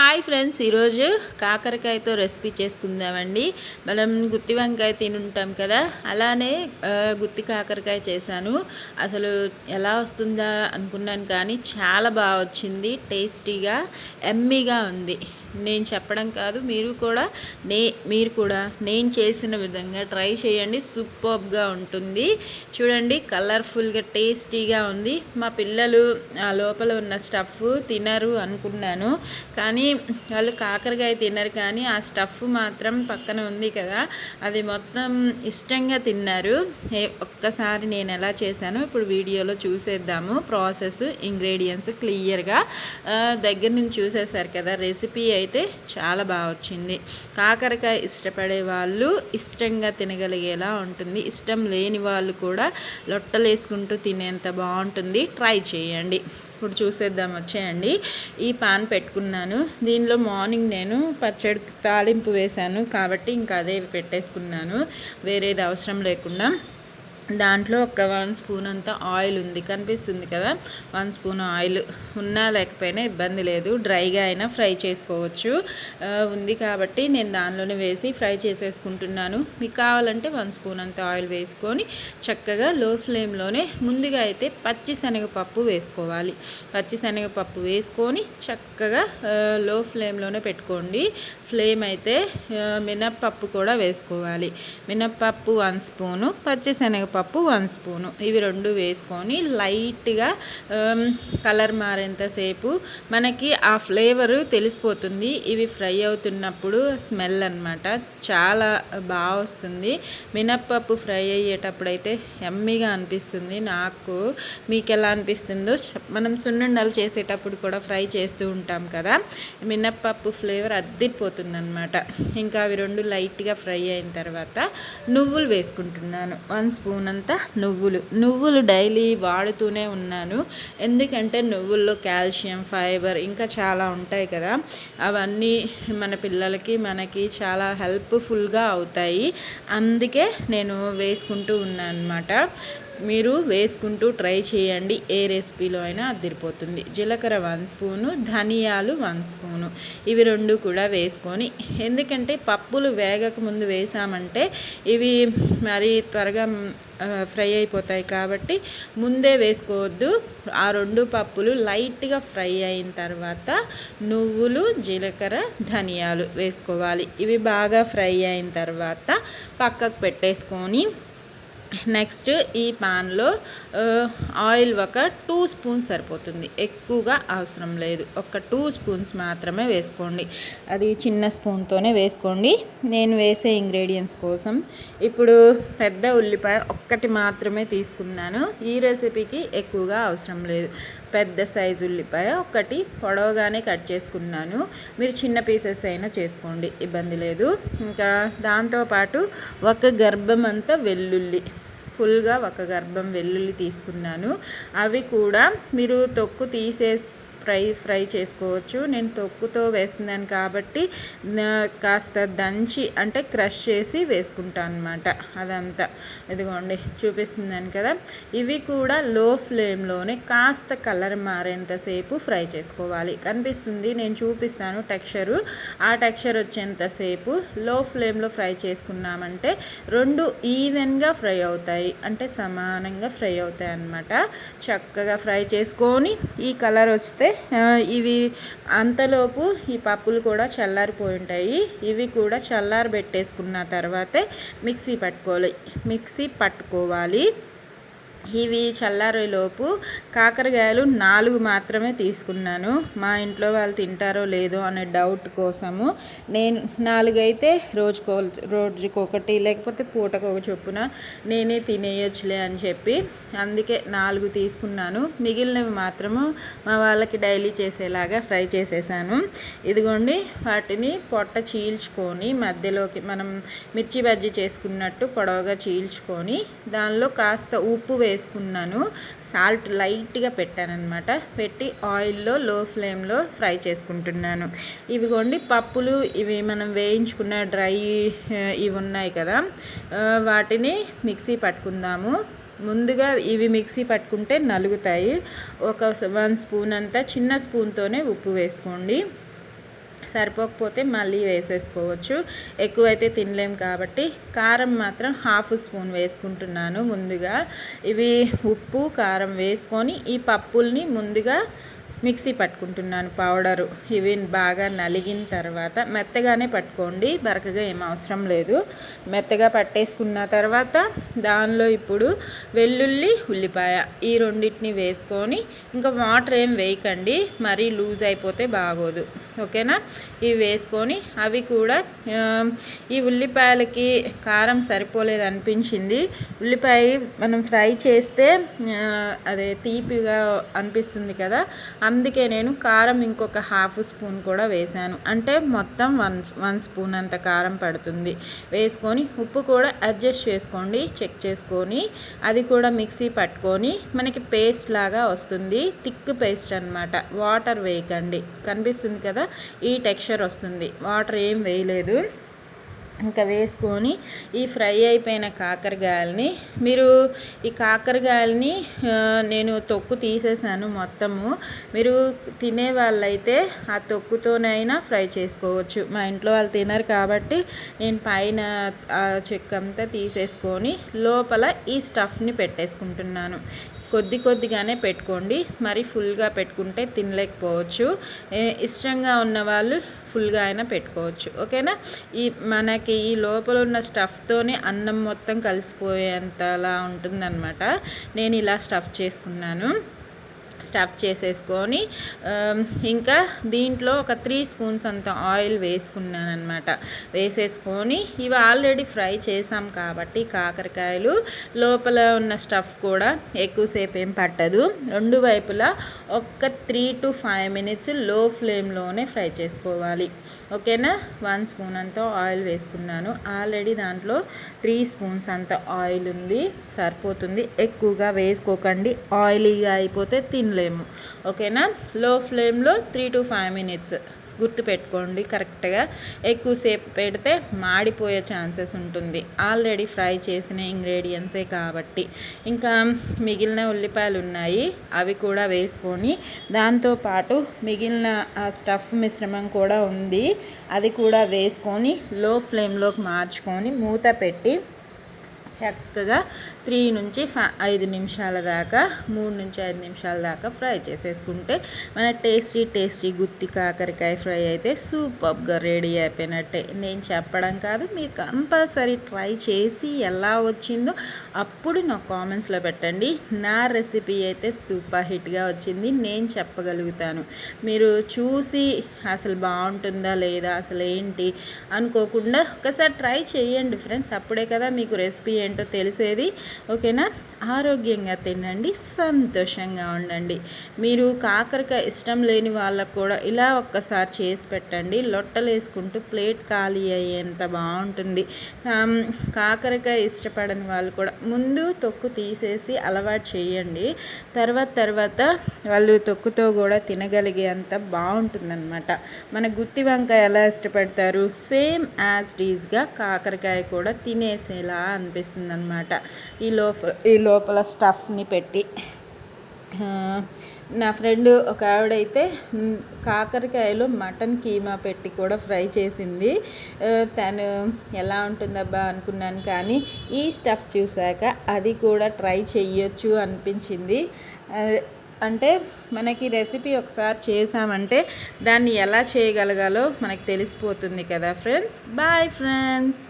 Hi friends ఈరోజు కాకరకాయతో recipe చేసుకుందామండి మనం గుత్తి వంకాయ తినుంటాం కదా అలానే గుత్తి కాకరకాయ చేశాను. అసలు ఎలా వస్తుందా అనుకున్నాను కానీ చాలా బాగా వచ్చింది టేస్టీగా ఎమ్మీగా ఉంది. నేను చెప్పడం కాదు మీరు కూడా నే మీరు కూడా నేను చేసిన విధంగా ట్రై చేయండి సూపర్గా ఉంటుంది. చూడండి కలర్ఫుల్గా టేస్టీగా ఉంది. మా పిల్లలు ఆ లోపల ఉన్న స్టఫ్ తినరు అనుకున్నాను. కానీ వాళ్ళు కాకరకాయ తినరు కానీ ఆ స్టఫ్ మాత్రం పక్కన ఉంది కదా. అది మొత్తం ఇష్టంగా తిన్నారు. ఒక్కసారి నేను ఎలా చేశానో ఇప్పుడు వీడియోలో చూసేద్దాము. ప్రాసెస్ ఇంగ్రీడియంట్స్ క్లియర్గా. దగ్గర నుంచి చూసేసారు కదా రెసిపీ అయితే చాలా బాగా వచ్చింది. కాకరకాయ ఇష్టపడే వాళ్ళు ఇష్టంగా తినగలిగేలా ఉంటుంది. ఇష్టం లేని వాళ్ళు కూడా లొట్టలేసుకుంటూ తినేంత బాగుంటుంది. ట్రై చేయండి. ఇప్పుడు చూసేద్దాం వచ్చేయండి. ఈ పాన్ పెట్టుకున్నాను. దీనిలో మార్నింగ్ నేను పచ్చడి తాలింపు వేశాను కాబట్టి ఇంకా అదే పెట్టేసుకున్నాను. వేరేది అవసరం లేకుండా. దాంట్లో ఒక వన్ స్పూన్ అంతా ఆయిల్ ఉంది కనిపిస్తుంది కదా? వన్ స్పూన్ ఆయిల్ ఉన్నా లేకపోయినా ఇబ్బంది లేదు. డ్రైగా అయినా ఫ్రై చేసుకోవచ్చు. ఉంది కాబట్టి నేను దానిలోనే వేసి ఫ్రై చేసేసుకుంటున్నాను. మీకు కావాలంటే వన్ స్పూన్ అంత ఆయిల్ వేసుకొని చక్కగా లో ఫ్లేమ్లోనే ముందుగా అయితే పచ్చి శనగపప్పు వేసుకోవాలి. పచ్చి శనగపప్పు వేసుకొని చక్కగా లో ఫ్లేమ్లోనే పెట్టుకోండి. ఫ్లేమ్ అయితే మినప్పప్పు కూడా వేసుకోవాలి. మినప్పప్పు వన్ స్పూను పచ్చి శనగపప్పు వన్ స్పూను. ఇవి రెండు వేసుకొని లైట్గా కలర్ మారేంతసేపు మనకి ఆ ఫ్లేవరు తెలిసిపోతుంది. ఇవి ఫ్రై అవుతున్నప్పుడు స్మెల్ అన్నమాట. చాలా బాగా వస్తుంది. మినప్పప్పు ఫ్రై అయ్యేటప్పుడు అయితే ఎమ్మీగా అనిపిస్తుంది. నాకు మీకు ఎలా అనిపిస్తుందో మనం సున్నుండలు చేసేటప్పుడు కూడా ఫ్రై చేస్తూ ఉంటాం కదా మినప్పప్పు ఫ్లేవర్ అద్దిపోతుంది అనమాట ఇంకా అవి రెండు లైట్గా ఫ్రై అయిన తర్వాత నువ్వులు వేసుకుంటున్నాను. One spoon. ఉన్నంత నువ్వులు నువ్వులు డైలీ వాడుతూనే ఉన్నాను. ఎందుకంటే నువ్వుల్లో కాల్షియం ఫైబర్ ఇంకా చాలా ఉంటాయి కదా. అవన్నీ మన పిల్లలకి మనకి చాలా హెల్ప్ఫుల్గా అవుతాయి. అందుకే నేను వేసుకుంటూ ఉన్నాను అనమాట మీరు వేసుకుంటూ ట్రై చేయండి. ఏ రెసిపీలో అయినా అదిరిపోతుంది. జీలకర్ర వన్ స్పూను ధనియాలు వన్ స్పూను. ఇవి రెండు కూడా వేసుకొని ఎందుకంటే పప్పులు వేగక ముందు వేసామంటే ఇవి మరి త్వరగా ఫ్రై అయిపోతాయి కాబట్టి ముందే వేసుకోవద్దు. ఆ రెండు పప్పులు లైట్గా ఫ్రై అయిన తర్వాత నువ్వులు జీలకర్ర ధనియాలు వేసుకోవాలి. ఇవి బాగా ఫ్రై అయిన తర్వాత పక్కకు పెట్టేసుకొని నెక్స్ట్ ఈ పాన్లో ఆయిల్ ఒక టూ స్పూన్స్ సరిపోతుంది. ఎక్కువగా అవసరం లేదు. ఒక టూ స్పూన్స్ మాత్రమే వేసుకోండి. అది చిన్న స్పూన్తోనే వేసుకోండి. నేను వేసే ఇంగ్రీడియంట్స్ కోసం ఇప్పుడు పెద్ద ఉల్లిపాయ ఒక్కటి మాత్రమే తీసుకున్నాను. ఈ రెసిపీకి ఎక్కువగా అవసరం లేదు. పెద్ద సైజు ఉల్లిపాయ ఒకటి పొడవుగానే కట్ చేసుకున్నాను. మీరు చిన్న పీసెస్ అయినా చేసుకోండి. ఇబ్బంది లేదు. ఇంకా దాంతోపాటు ఒక గర్భం అంతా వెల్లుల్లి ఫుల్గా ఒక గర్భం వెల్లుల్లి తీసుకున్నాను. అవి కూడా మీరు తొక్కు తీసే ఫ్రై ఫ్రై చేసుకోవచ్చు. నేను తొక్కుతో వేస్తున్నాను కాబట్టి కాస్త దంచి అంటే క్రష్ చేసి వేసుకుంటాను అనమాట అదంతా. ఇదిగోండి చూపిస్తున్నాను కదా. ఇవి కూడా లో ఫ్లేమ్లోనే కాస్త కలర్ మారేంతసేపు ఫ్రై చేసుకోవాలి. కనిపిస్తుంది నేను చూపిస్తాను టెక్స్చరు. ఆ టెక్స్చర్ వచ్చేంతసేపు లో ఫ్లేమ్లో ఫ్రై చేసుకున్నామంటే రెండు ఈవెన్గా ఫ్రై అవుతాయి. అంటే సమానంగా ఫ్రై అవుతాయి అన్నమాట. చక్కగా ఫ్రై చేసుకొని ఈ కలర్ వస్తే ఇవి అంతలోపు ఈ పప్పులు కూడా చల్లారిపోయి ఉంటాయి. ఇవి కూడా చల్లారి పెట్టేసుకున్న తర్వాతే మిక్సీ పట్టుకోవాలి. మిక్సీ పట్టుకోవాలి. ఇవి చల్లారేలోపు కాకరకాయలు నాలుగు మాత్రమే తీసుకున్నాను. మా ఇంట్లో వాళ్ళు తింటారో లేదో అనే డౌట్ కోసము నేను నాలుగైతే రోజుకో రోజుకొకటి లేకపోతే పూటకు ఒక చొప్పున నేనే తినేయొచ్చులే అని చెప్పి అందుకే నాలుగు తీసుకున్నాను. మిగిలినవి మాత్రము మా వాళ్ళకి డైలీ చేసేలాగా ఫ్రై చేసేసాను. ఇదిగోండి వాటిని పొట్ట చీల్చుకొని మధ్యలోకి మనం మిర్చి బజ్జీ చేసుకున్నట్టు పొడవుగా చీల్చుకొని దానిలో కాస్త ఉప్పు వేసుకున్నాను. సాల్ట్ లైట్గా పెట్టాను అనమాట పెట్టి ఆయిల్లో లో ఫ్లేమ్లో ఫ్రై చేసుకుంటున్నాను. ఇవిగోండి పప్పులు. ఇవి మనం వేయించుకున్న డ్రై ఇవి ఉన్నాయి కదా. వాటిని మిక్సీ పట్టుకుందాము. ముందుగా ఇవి మిక్సీ పట్టుకుంటే నలుగుతాయి. ఒక వన్ స్పూన్ అంతా చిన్న స్పూన్తోనే ఉప్పు వేసుకోండి. సరిపోకపోతే మళ్ళీ వేసేసుకోవచ్చు. ఎక్కువైతే తినలేం కాబట్టి కారం మాత్రం హాఫ్ స్పూన్ వేసుకుంటున్నాను ముందుగా. ఇవి ఉప్పు కారం వేసుకొని ఈ పప్పుల్ని ముందుగా మిక్సీ పట్టుకుంటున్నాను పౌడరు. ఇవి బాగా నలిగిన తర్వాత మెత్తగానే పట్టుకోండి బరకగా ఏం అవసరం లేదు. మెత్తగా పట్టేసుకున్న తర్వాత దానిలో ఇప్పుడు వెల్లుల్లి ఉల్లిపాయ ఈ రెండింటిని వేసుకొని ఇంకా వాటర్ ఏం వేయకండి మరీ లూజ్ అయిపోతే బాగోదు. ఓకేనా? ఇవి వేసుకొని అవి కూడా ఈ ఉల్లిపాయలకి కారం సరిపోలేదు అనిపించింది. ఉల్లిపాయ మనం ఫ్రై చేస్తే అదే తీపిగా అనిపిస్తుంది కదా? అందుకే నేను కారం ఇంకొక హాఫ్ స్పూన్ కూడా వేసాను అంటే మొత్తం వన్ వన్ స్పూన్ అంత కారం పడుతుంది. వేసుకొని ఉప్పు కూడా అడ్జస్ట్ చేసుకోండి చెక్ చేసుకొని అది కూడా మిక్సీ పట్టుకొని మనకి పేస్ట్ లాగా వస్తుంది. థిక్ పేస్ట్ అనమాట వాటర్ వేయకండి. కనిపిస్తుంది కదా? ఈ టెక్స్చర్ వస్తుంది. వాటర్ ఏం వేయలేదు. ఇంకా వేసుకొని ఈ ఫ్రై అయిపోయిన కాకరకాయలని మీరు ఈ కాకరకాయలని నేను తొక్కు తీసేసాను మొత్తము. మీరు తినే వాళ్ళైతే ఆ తొక్కుతోనైనా ఫ్రై చేసుకోవచ్చు. మా ఇంట్లో వాళ్ళు తినరు కాబట్టి నేను పైన చెక్క అంతా తీసేసుకొని లోపల ఈ స్టఫ్ని పెట్టేసుకుంటున్నాను. కొద్ది కొద్దిగానే పెట్టుకోండి. మరి ఫుల్గా పెట్టుకుంటే తినలేకపోవచ్చు. ఇష్టంగా ఉన్న వాళ్ళు ఫుల్గా అయినా పెట్టుకోవచ్చు. ఓకేనా? ఈ మనకి ఈ లోపల ఉన్న స్టఫ్తోనే అన్నం మొత్తం కలిసిపోయేంతలా ఉంటుందన్నమాట. నేను ఇలా స్టఫ్ చేసుకున్నాను. స్టఫ్ చేసేసుకొని ఇంకా దీంట్లో ఒక త్రీ స్పూన్స్ అంత ఆయిల్ వేసుకున్నాను అనమాట వేసేసుకొని ఇవి ఆల్రెడీ ఫ్రై చేసాం కాబట్టి కాకరకాయలు లోపల ఉన్న స్టఫ్ కూడా ఎక్కువసేపు ఏం పట్టదు. రెండు వైపులా ఒక త్రీ టు ఫైవ్ మినిట్స్లో ఫ్లేమ్లోనే ఫ్రై చేసుకోవాలి. ఓకేనా? వన్ స్పూన్ అంత ఆయిల్ వేసుకున్నాను. ఆల్రెడీ దాంట్లో త్రీ స్పూన్స్ అంత ఆయిల్ ఉంది సరిపోతుంది. ఎక్కువగా వేసుకోకండి. ఆయిలీగా అయిపోతే తిన. తినలేము ఓకేనా? లో ఫ్లేమ్లో త్రీ టు ఫైవ్ మినిట్స్ గుర్తు పెట్టుకోండి కరెక్ట్గా. ఎక్కువసేపు పెడితే మాడిపోయే ఛాన్సెస్ ఉంటుంది. ఆల్రెడీ ఫ్రై చేసిన ఇంగ్రీడియంట్సే కాబట్టి. ఇంకా మిగిలిన ఉల్లిపాయలు ఉన్నాయి అవి కూడా వేసుకొని దాంతోపాటు మిగిలిన స్టఫ్ మిశ్రమం కూడా ఉంది. అది కూడా వేసుకొని లో ఫ్లేమ్లోకి మార్చుకొని మూత పెట్టి చక్కగా త్రీ నుంచి ఐదు నిమిషాల దాకా మూడు నుంచి ఐదు నిమిషాల దాకా ఫ్రై చేసేసుకుంటే మన టేస్టీ టేస్టీ గుత్తి కాకరకాయ ఫ్రై అయితే సూపర్గా రెడీ అయిపోయినట్టే. నేను చెప్పడం కాదు మీరు కంపల్సరీ ట్రై చేసి ఎలా వచ్చిందో అప్పుడు నాకు కామెంట్స్లో పెట్టండి. నా రెసిపీ అయితే సూపర్ హిట్గా వచ్చింది నేను చెప్పగలుగుతాను. మీరు చూసి అసలు బాగుంటుందా లేదా అసలు ఏంటి అనుకోకుండా ఒకసారి ట్రై చేయండి ఫ్రెండ్స్ అప్పుడే కదా మీకు రెసిపీ ఏంటో తెలిసేది. ఓకేనా? ఆరోగ్యంగా తినండి సంతోషంగా ఉండండి. మీరు కాకరకాయ ఇష్టం లేని వాళ్ళకు కూడా ఇలా ఒక్కసారి చేసి పెట్టండి. లొట్టలు వేసుకుంటూ ప్లేట్ ఖాళీ అయ్యేంత బాగుంటుంది. కాకరకాయ ఇష్టపడని వాళ్ళు కూడా ముందు తొక్కు తీసేసి అలవాటు చేయండి. తర్వాత తర్వాత వాళ్ళు తొక్కుతో కూడా తినగలిగే అంత బాగుంటుందన్నమాట. మన గుత్తి వంకాయ ఎలా ఇష్టపడతారు? సేమ్ యాజ్ డీజ్గా కాకరకాయ కూడా తినేసేలా అనిపిస్తుంది అనమాట ఈ లోఫ్ ఈ లోపల స్టఫ్ని పెట్టి నా ఫ్రెండ్ ఒక ఆవిడైతే కాకరకాయలు మటన్ కీమా పెట్టి కూడా ఫ్రై చేసింది. తను ఎలా ఉంటుందబ్బా అనుకున్నాను కానీ ఈ స్టఫ్ చూశాక అది కూడా ట్రై చేయొచ్చు అనిపించింది. అంటే మనకి రెసిపీ ఒకసారి చేసామంటే దాన్ని ఎలా చేయగలగాలో మనకు తెలిసిపోతుంది కదా ఫ్రెండ్స్. Bye friends.